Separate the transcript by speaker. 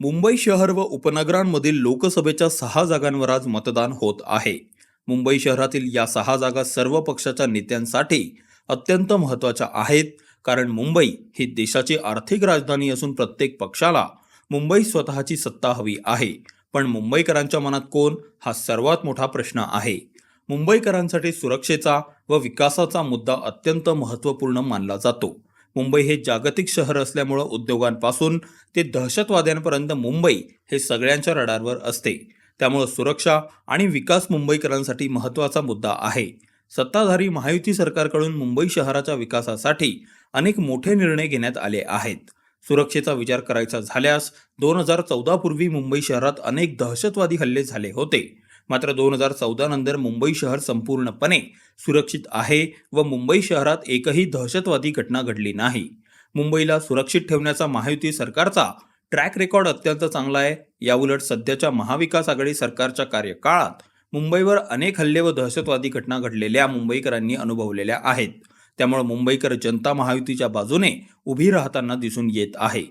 Speaker 1: मुंबई शहर व उपनगरांमधील लोकसभेच्या सहा जागांवर आज मतदान होत आहे. मुंबई शहरातील या सहा जागा सर्व पक्षाच्या नेत्यांसाठी अत्यंत महत्त्वाच्या आहेत कारण मुंबई ही देशाची आर्थिक राजधानी असून प्रत्येक पक्षाला मुंबई स्वतःची सत्ता हवी आहे. पण मुंबईकरांच्या मनात कोण? हा सर्वात मोठा प्रश्न आहे. मुंबईकरांसाठी सुरक्षेचा व विकासाचा मुद्दा अत्यंत महत्त्वपूर्ण मानला जातो. मुंबई हे जागतिक शहर असल्यामुळं उद्योगांपासून ते दहशतवाद्यांपर्यंत मुंबई हे सगळ्यांच्या रडारवर असते. त्यामुळं सुरक्षा आणि विकास मुंबईकरांसाठी महत्त्वाचा मुद्दा आहे. सत्ताधारी महायुती सरकारकडून मुंबई शहराच्या विकासासाठी अनेक मोठे निर्णय घेण्यात आले आहेत. सुरक्षेचा विचार करायचा झाल्यास दोन हजार चौदापूर्वी मुंबई शहरात अनेक दहशतवादी हल्ले झाले होते. मात्र दोन हजार चौदा नंतर मुंबई शहर संपूर्णपणे सुरक्षित आहे व मुंबई शहरात एकही दहशतवादी घटना घडली नाही. मुंबईला सुरक्षित ठेवण्याचा महायुती सरकारचा ट्रॅक रेकॉर्ड अत्यंत चांगला आहे. याउलट सध्याच्या महाविकास आघाडी सरकारच्या कार्यकाळात मुंबईवर अनेक हल्ले व दहशतवादी घटना घडलेल्या मुंबईकरांनी अनुभवलेल्या आहेत. त्यामुळे मुंबईकर जनता महायुतीच्या बाजूने उभी राहताना दिसून येत आहे.